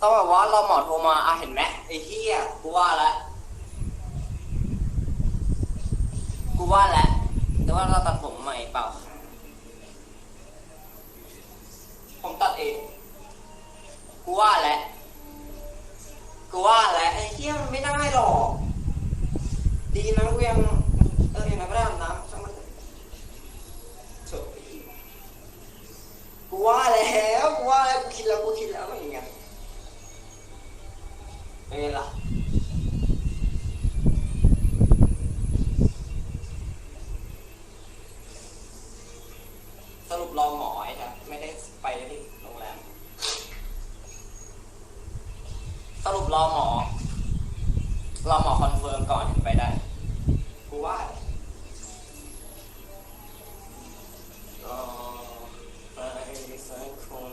ต้องบอกว่าเราหมอโทรมาอะเห็นไหมไอ้เหี้ยกูว่าแล้วกูว่าแล้วแต่ว่าเราตัดผมใหม่เปล่า ผมตัดเอง กูว่าแล้วกูว่าแล้วไอ้เหี้ยมันไม่ได้หรอก ดีนะกูยังเออยังไงไม่ได้อาบน้ำช่างมันกูว่าแล้วกูว่าแล้วกูคิดแล้วกูคิดแล้วมันอย่าง เงี้ยเป็นไงล่ะสรุปรอหมอไอ้ครับไม่ได้ไปที่โรงแรมสรุปรอหมอรอหมอคอนเฟิร์มก่อนถึงไปได้ กูว่าเออไปสักคน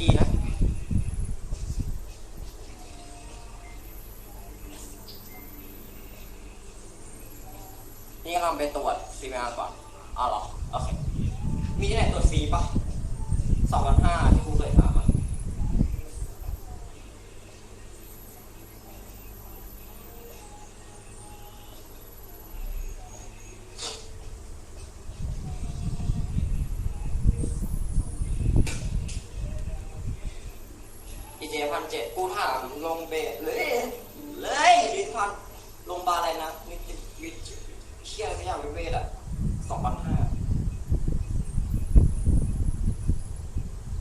ดีนะ นี่กำลังไปตรวจซีมาก่ อ๋อเหรอ โอเค มีที่ไหนตรวจฟรีปะสองพันห้าที่กูเคยถามอะ อีเจพันเจ็ดกูถามลงเบสเลย เลยลิพันโรงพยาบาลอะไรนะวิทย์วิทย์เชี่ยอะไรสักอย่างวิเวทอะสองพันห้า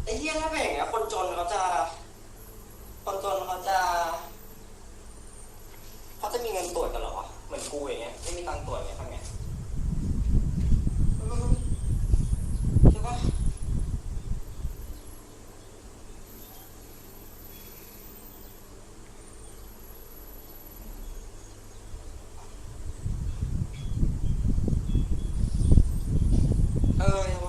ไอ้เหี้ยถ้าเป็นอย่างเงี้ยคนจนเขาจะ คนจนเขาจะ เขาจะมีเงินตรวจกันเหรอวะ เหมือนกูอย่างเงี้ย ไม่มีตังค์ตรวจเนี่ยทำไงอืมใช่ปะ เออยัง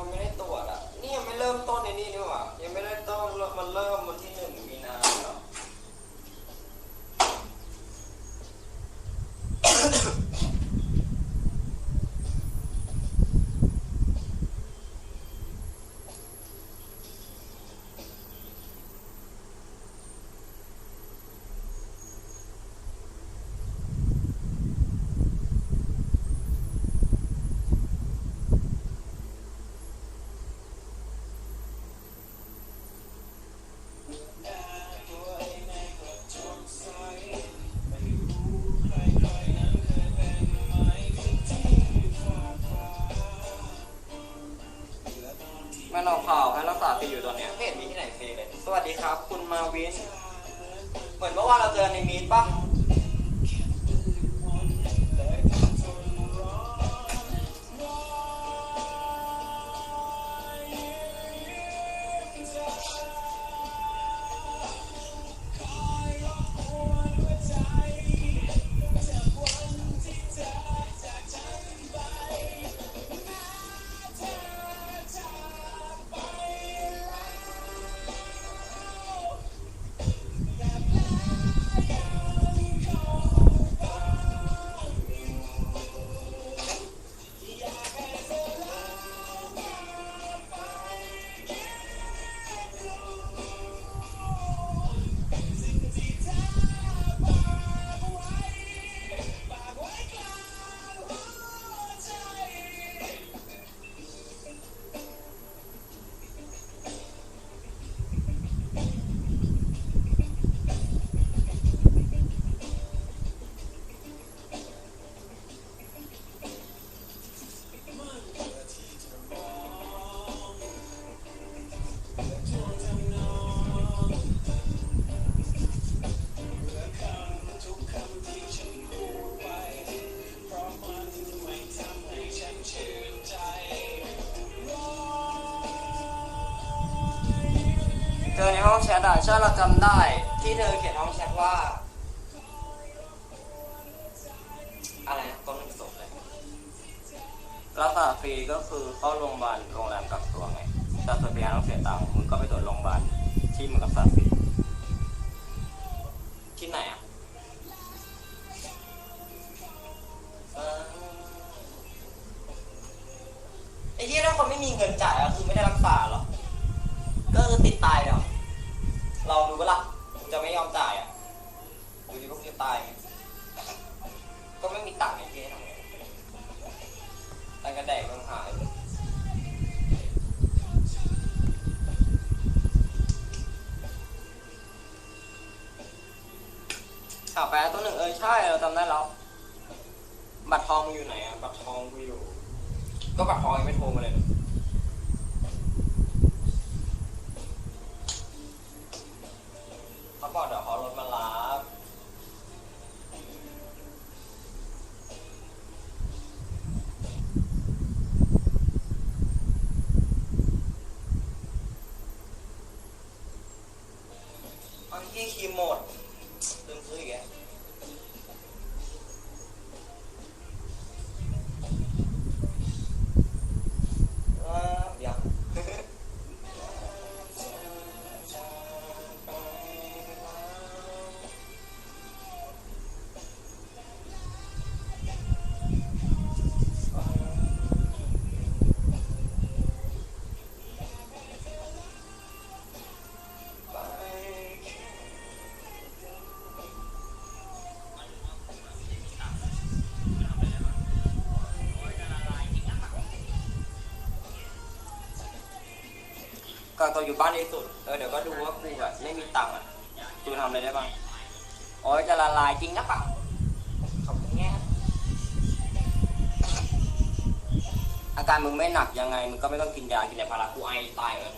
วัสดีครับ คุณมาวิน เหมือนเมื่อวานเราเจอในมีดปะ แชทอะใช่เราจำได้ ที่เธอเขียนห้องแชทว่า อะไรนะต้นสมเลยรักษาฟรีก็คือเข้าโรงพยาบาลโรงแรมกักตัวไงแต่ส่วนพยาต้องเสียตังค์มึงก็ไปตรวจโรงพยาบาลที่มึงรักษาฟรีที่ไหนอะไอ้ที่ถ้าคนไม่มีมีเงินจ่ายก็คือไม่ได้รักษา ข่าวแปลตัวหนึ่งเออใช่เราจำได้แล้ว บัตรทองมึงอยู่ไหนอะบัตรทองกูอยู่ ก็บัตรทองยังไม่โทรมาเลยนะเขาบอกเดี๋ยว กักตัวอยู่บ้านดีสุดเออเดี๋ยวก็ดูว่ากูแบบไม่มีตังค์อะกูทำอะไรได้บ้างโอ้ยจะละลายจริงนะเปล่าขอบคุณแง่อาการมึงไม่หนักยังไงมึงก็ไม่ต้องกินยากินแต่พารากูไอตายเลย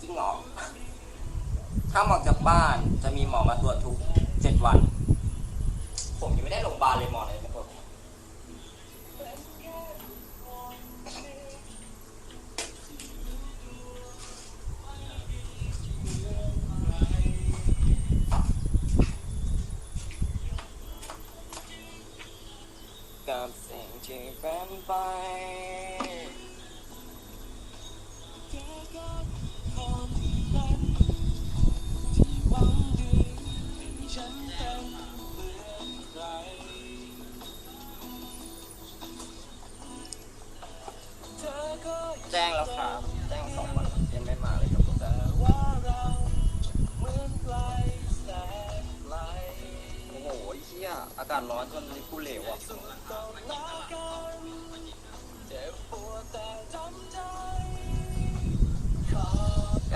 จริงหรอถ้าออกจากบ้านจะมีหมอมาตรวจทุกเจ็ดวัน ผมยังไม่ได้โรงพยาบาลเลยหมอเลยนะผมกับสิ่งที่เป็นไป แจ้งแล้วครับ แจ้งสองวันยังไม่มาเลยครับผมโอ้โหเหี้ยอากาศร้อนจนลิ้นกูเหลวอะ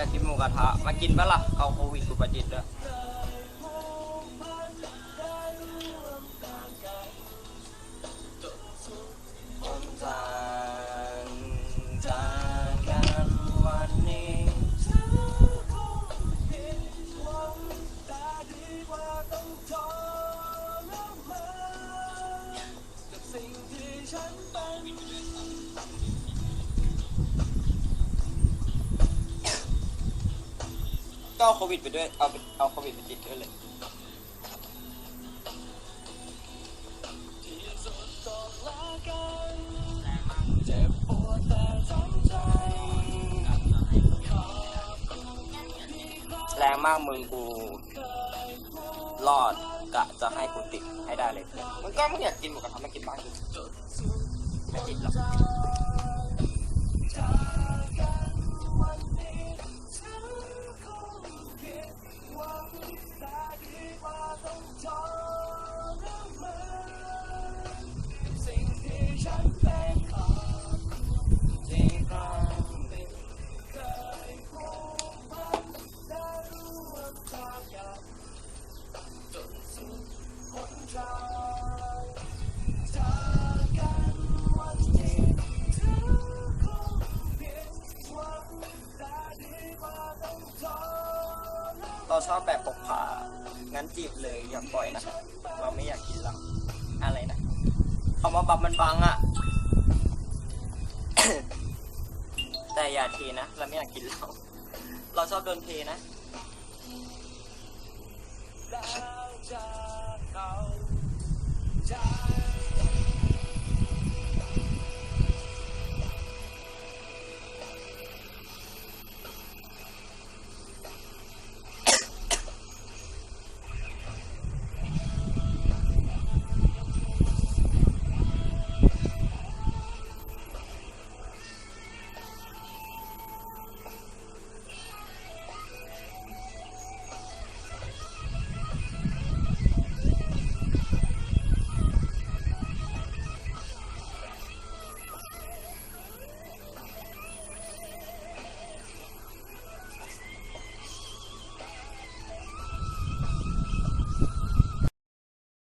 กกินหมูกระทะมากินปะล่ะเอาโควิดกูประจิตด้วย วิดไปด้วย เอาเอาโควิดไปติดด้วยเลย แรงมากมึงกูรอดกะจะให้กูติดให้ได้เลย มึงก็ไม่อยากกินหมูกระทะมากินบ้านกูไม่ติดหรอก เราไม่อยากกินแล้วอะไรนะคำว่าบับมันบังอะแต่อย่าเทนะ เราไม่อยากกินเหล้าเราชอบโดนเทนะ